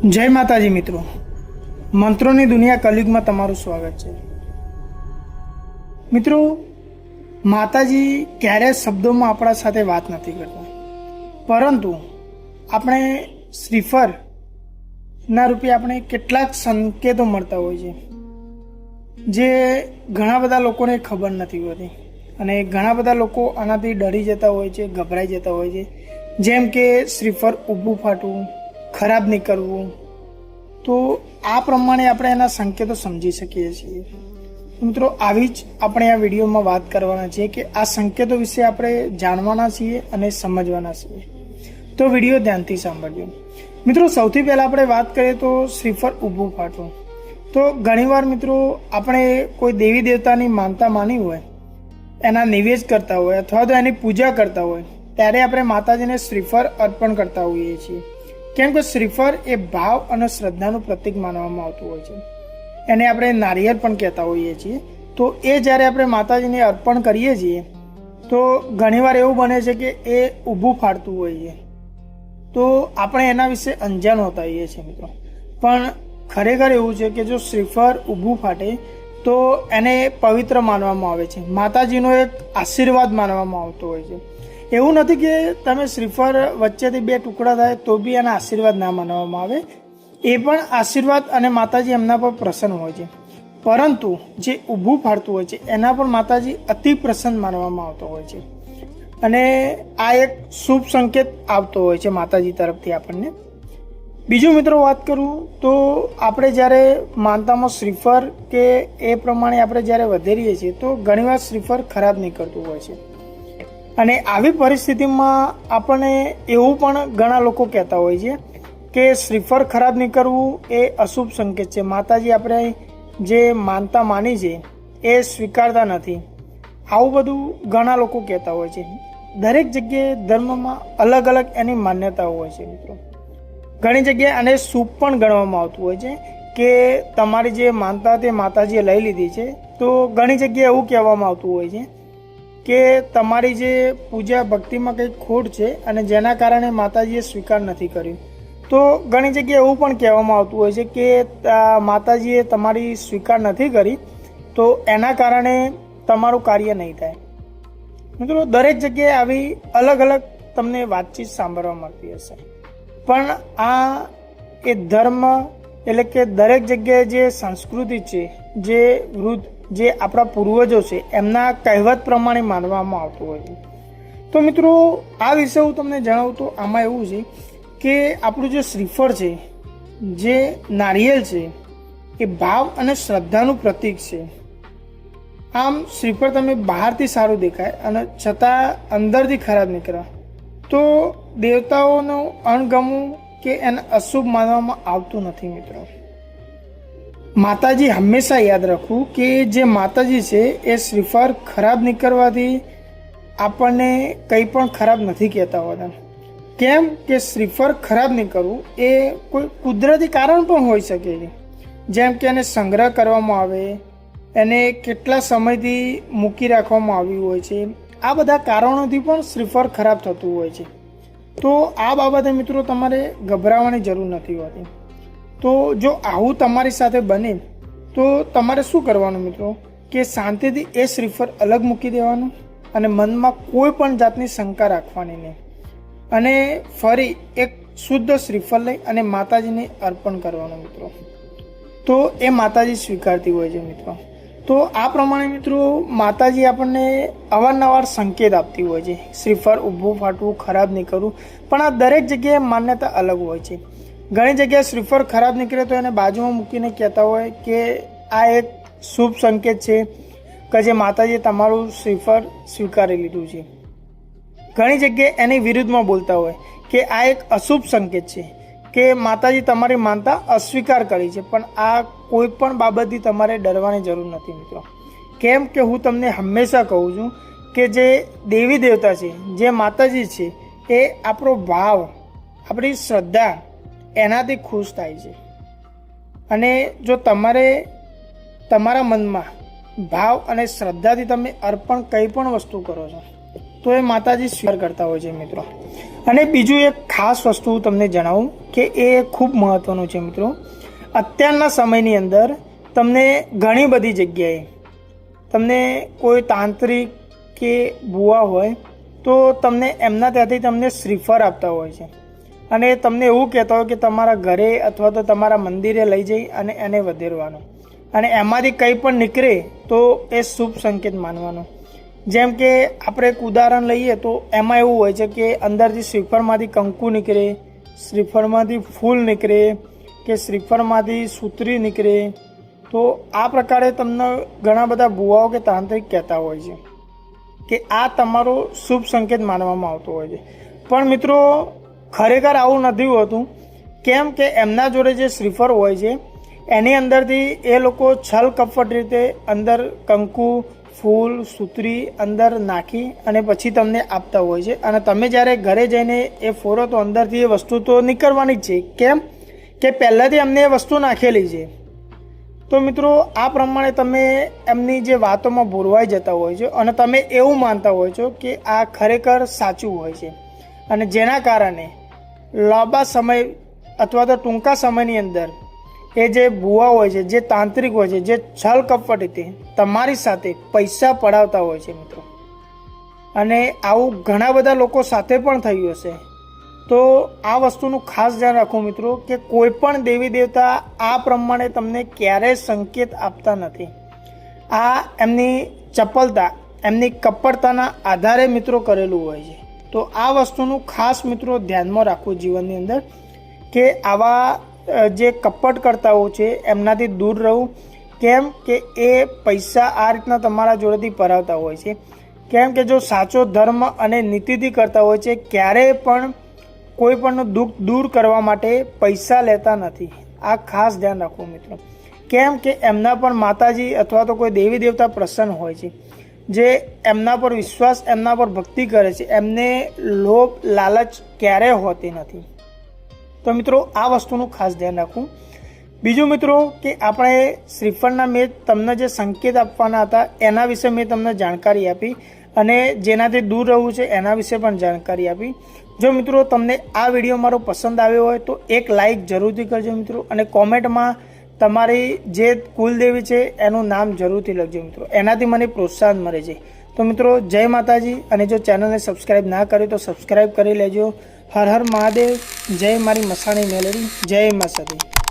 જય માતાજી મિત્રો. મંત્રોની દુનિયા કલયુગમાં તમારું સ્વાગત છે. મિત્રો, માતાજી ક્યારેય શબ્દોમાં આપણા સાથે વાત નથી કરતા? પરંતુ આપણે શ્રીફર ના રૂપે આપણે કેટલાક સંકેતો મળતા હોય છે, જે ઘણા બધા લોકોને ખબર નથી હોતી અને ઘણા બધા લોકો આનાથી ડરી જતા હોય છે, ગભરાઈ જતા હોય છે. જેમ કે શ્રીફર ઊભું ફાટવું ખરાબ નહીં કરવું. તો આ પ્રમાણે આપણે એના સંકેતો સમજી શકીએ છીએ. મિત્રો, આવી જ આપણે આ વિડીયોમાં વાત કરવાના છીએ કે આ સંકેતો વિશે આપણે જાણવાના છીએ અને સમજવાના છીએ. તો વીડિયો ધ્યાનથી સાંભળજો. મિત્રો, સૌથી પહેલાં આપણે વાત કરીએ તો શ્રીફળ ઊભું ફાટવું. તો ઘણીવાર મિત્રો, આપણે કોઈ દેવી દેવતાની માનતા માની હોય, એના નિવેશ કરતા હોય અથવા તો એની પૂજા કરતા હોય, ત્યારે આપણે માતાજીને શ્રીફળ અર્પણ કરતા હોઈએ છીએ. કેમ કે શ્રીફળ એ ભાવ અને શ્રદ્ધાનું પ્રતીક માનવામાં આવતું હોય છે. એને આપણે નારિયેળ પણ કહેતા હોઈએ છીએ. તો એ જ્યારે આપણે માતાજીને અર્પણ કરીએ છીએ, તો ઘણીવાર એવું બને છે કે એ ઊભું ફાડતું હોય છે તો આપણે એના વિશે અંજાન હોતા હોઈએ છીએ મિત્રો. પણ ખરેખર એવું છે કે જો શ્રીફળ ઊભું ફાટે, તો એને પવિત્ર માનવામાં આવે છે. માતાજીનો એક આશીર્વાદ માનવામાં આવતો હોય છે. એવું નથી કે તમે શ્રીફળ વચ્ચેથી બે ટુકડા થાય તો બી એના આશીર્વાદ ના માનવામાં આવે. એ પણ આશીર્વાદ અને માતાજી એમના પર પ્રસન્ન હોય છે. પરંતુ જે ઊભું ફાડતું હોય છે, એના પર માતાજી અતિ પ્રસન્ન માનવામાં આવતો હોય છે. અને આ એક શુભ સંકેત આવતો હોય છે માતાજી તરફથી આપણને. બીજું મિત્રો વાત કરું તો આપણે જ્યારે માનતામાં શ્રીફળ કે એ પ્રમાણે આપણે જ્યારે વધેરીએ છીએ તો ઘણીવાર શ્રીફળ ખરાબ નીકળતું હોય છે. અને આવી પરિસ્થિતિમાં આપણને એવું પણ ઘણા લોકો કહેતા હોય છે કે શ્રીફળ ખરાબ નીકળવું એ અશુભ સંકેત છે. માતાજી આપણે જે માનતા માની છે એ સ્વીકારતા નથી. આવું બધું ઘણા લોકો કહેતા હોય છે. દરેક જગ્યાએ ધર્મમાં અલગ અલગ એની માન્યતાઓ હોય છે મિત્રો. ઘણી જગ્યાએ આને શુભ પણ ગણવામાં આવતું હોય છે કે તમારી જે માનતા તે માતાજીએ લઈ લીધી છે. તો ઘણી જગ્યાએ એવું કહેવામાં આવતું હોય છે કે તમારી જે પૂજા ભક્તિમાં કંઈક ખોટ છે અને જેના કારણે માતાજીએ સ્વીકાર નથી કર્યો. તો ઘણી જગ્યાએ એવું પણ કહેવામાં આવતું હોય છે કે માતાજીએ તમારી સ્વીકાર નથી કરી, તો એના કારણે તમારું કાર્ય નહીં થાય. મિત્રો, દરેક જગ્યાએ આવી અલગ અલગ તમને વાતચીત સાંભળવા મળતી હશે. પણ આ એ ધર્મ એટલે કે દરેક જગ્યાએ જે સંસ્કૃતિ છે, જે વૃદ્ધ જે આપણા પૂર્વજો છે, એમના કહેવત પ્રમાણે માનવામાં આવતું હોય છે. તો મિત્રો, આ વિશે હું તમને જણાવું તો આમાં એવું છે કે આપણું જે શ્રીફળ છે, જે નારિયેળ છે, એ ભાવ અને શ્રદ્ધાનું પ્રતીક છે. આમ શ્રીફળ તમે બહારથી સારું દેખાય અને છતાં અંદરથી ખરાબ નીકળે. તો દેવતાઓનું અણગમવું કે એને અશુભ માનવામાં આવતું નથી મિત્રો. માતાજી હંમેશા યાદ રાખવું કે જે માતાજી છે, એ શ્રીફળ ખરાબ નીકળવાથી આપણને કંઈ પણ ખરાબ નથી કહેતા હોતા. કેમ કે શ્રીફળ ખરાબ નીકળવું એ કોઈ કુદરતી કારણ પણ હોઈ શકે છે. જેમ કે એને સંગ્રહ કરવામાં આવે, એને કેટલા સમયથી મૂકી રાખવામાં આવ્યું હોય છે, આ બધા કારણોથી પણ શ્રીફળ ખરાબ થતું હોય છે. તો આ બાબતે મિત્રો તમારે ગભરાવાની જરૂર નથી હોતી. તો જો આવું તમારી સાથે બને, તો તમારે શું કરવાનું મિત્રો? કે શાંતિથી એ શ્રીફળ અલગ મૂકી દેવાનું અને મનમાં કોઈ પણ જાતની શંકા રાખવાની નહીં. અને ફરી એક શુદ્ધ શ્રીફળ લઈ અને માતાજીને અર્પણ કરવાનું મિત્રો. તો એ માતાજી સ્વીકારતી હોય છે મિત્રો. તો આ પ્રમાણે મિત્રો માતાજી આપણને અવારનવાર સંકેત આપતી હોય છે. શ્રીફળ ઊભું ફાટવું, ખરાબ નહીં કરવું, પણ આ દરેક જગ્યાએ માન્યતા અલગ હોય છે. ઘણી જગ્યાએ શ્રીફળ ખરાબ નીકળે તો એને બાજુમાં મૂકીને કહેતા હોય કે આ એક શુભ સંકેત છે કે જે માતાજીએ તમારું શ્રીફળ સ્વીકારી લીધું છે. ઘણી જગ્યાએ એની વિરુદ્ધમાં બોલતા હોય કે આ એક અશુભ સંકેત છે કે માતાજી તમારી માનતા અસ્વીકાર કરી છે, પણ આ કોઈ પણ બાબતથી તમારે ડરવાની જરૂર નથી મિત્રો. કેમ કે હું તમને હંમેશા કહું છું કે જે દેવી દેવતા છે, જે માતાજી છે, એ આપણો ભાવ, આપણી શ્રદ્ધા એનાથી ખુશ થાય છે. અને જો તમારે તમારા મનમાં ભાવ અને શ્રદ્ધાથી તમે અર્પણ કંઈ પણ વસ્તુ કરો છો, તો એ માતાજી સ્વીકાર કરતા હોય છે મિત્રો. અને બીજું એક ખાસ વસ્તુ હું તમને જણાવું કે એ ખૂબ મહત્વનું છે મિત્રો. અત્યારના સમયની અંદર તમને ઘણી બધી જગ્યાએ તમને કોઈ તાંત્રિક કે ભૂવા હોય, તો તમને એમના ત્યાંથી તમને શ્રીફળ આપતા હોય છે. અને તમને એવું કહેતા હોય કે તમારા ઘરે અથવા તો તમારા મંદિરે લઈ જઈ અને એને વધેરવાનું અને એમાંથી કંઈ પણ નીકળે તો એ શુભ સંકેત માનવાનો. જેમ કે આપણે એક ઉદાહરણ લઈએ તો એમાં એવું હોય છે કે અંદરથી શ્રીફળમાંથી કંકુ નીકળે, શ્રીફળમાંથી ફૂલ નીકળે કે શ્રીફળમાંથી સૂત્રી નીકળે. તો આ પ્રકારે તમને ઘણા બધા ભુવાઓ કે તાંત્રિક કહેતા હોય છે કે આ તમારો શુભ સંકેત માનવામાં આવતો હોય છે. પણ મિત્રો ખરેખર આવું નથી હોતું. કેમ કે એમના જોડે જે શ્રીફર હોય છે, એની અંદરથી એ લોકો છલ કપટ રીતે અંદર કંકુ, ફૂલ, સૂતરી અંદર નાખી અને પછી તમને આપતા હોય છે. અને તમે જ્યારે ઘરે જઈને એ ફોરો તો અંદરથી એ વસ્તુ તો નીકળવાની જ છે. કેમ કે પહેલાંથી અમને એ વસ્તુ નાખેલી છે. તો મિત્રો, આ પ્રમાણે તમે એમની જે વાતોમાં ભૂરવાઈ જતા હોય છો અને તમે એવું માનતા હોય છો કે આ ખરેખર સાચું હોય છે. અને જેના કારણે લાંબા સમય અથવા તો ટૂંકા સમયની અંદર એ જે ભૂવા હોય છે, જે તાંત્રિક હોય છે, જે છલ કપટ તમારી સાથે પૈસા પડાવતા હોય છે મિત્રો. અને આવું ઘણા બધા લોકો સાથે પણ થયું હશે. તો આ વસ્તુનું ખાસ ધ્યાન રાખો મિત્રો, કે કોઈ પણ દેવી દેવતા આ પ્રમાણે તમને ક્યારેય સંકેત આપતા નથી. આ એમની ચપલતા એમની કપડતાના આધારે મિત્રો કરેલું હોય છે. તો આ વસ્તુનું ખાસ મિત્રો ધ્યાનમાં રાખવું જીવનની અંદર કે આવા જે કપટ કરતાઓ છે, એમનાથી દૂર રહું. કેમ કે એ પૈસા આ રીતના તમારા જોડેથી પરાવતા હોય છે. કેમ કે જો સાચો ધર્મ અને નીતિથી કરતા હોય છે, ક્યારેય પણ કોઈ પણનું દુઃખ દૂર કરવા માટે પૈસા લેતા નથી. આ ખાસ ધ્યાન રાખવું મિત્રો. કેમ કે એમના પણ માતાજી અથવા તો કોઈ દેવી દેવતા પ્રસન્ન હોય છે. જે એમના પર વિશ્વાસ, એમના પર ભક્તિ કરે છે, એમને લોભ, લાલચ ક્યારેય હોતી નથી. તો મિત્રો, આ વસ્તુનું ખાસ ધ્યાન રાખવું. બીજું મિત્રો, કે આપણે શ્રીફળના મેં તમને જે સંકેત આપવાના હતા, એના વિશે મેં તમને જાણકારી આપી અને જેનાથી દૂર રહેવું છે, એના વિશે પણ જાણકારી આપી. જો મિત્રો, તમને આ વીડિયો મારો પસંદ આવ્યો હોય, તો એક લાઈક જરૂરથી કરજો મિત્રો અને કોમેન્ટમાં તમારી જે કુલદેવી છે, એનું નામ જરૂરથી લખજો મિત્રો. એનાથી મને પ્રોત્સાહન મળે છે. તો મિત્રો, જય માતાજી. અને જો ચેનલને સબસ્ક્રાઈબ ના કરી તો સબસ્ક્રાઈબ કરી લેજો. હર હર મહાદેવ. જય મારી મસાણી મેલડી. જય મા સતી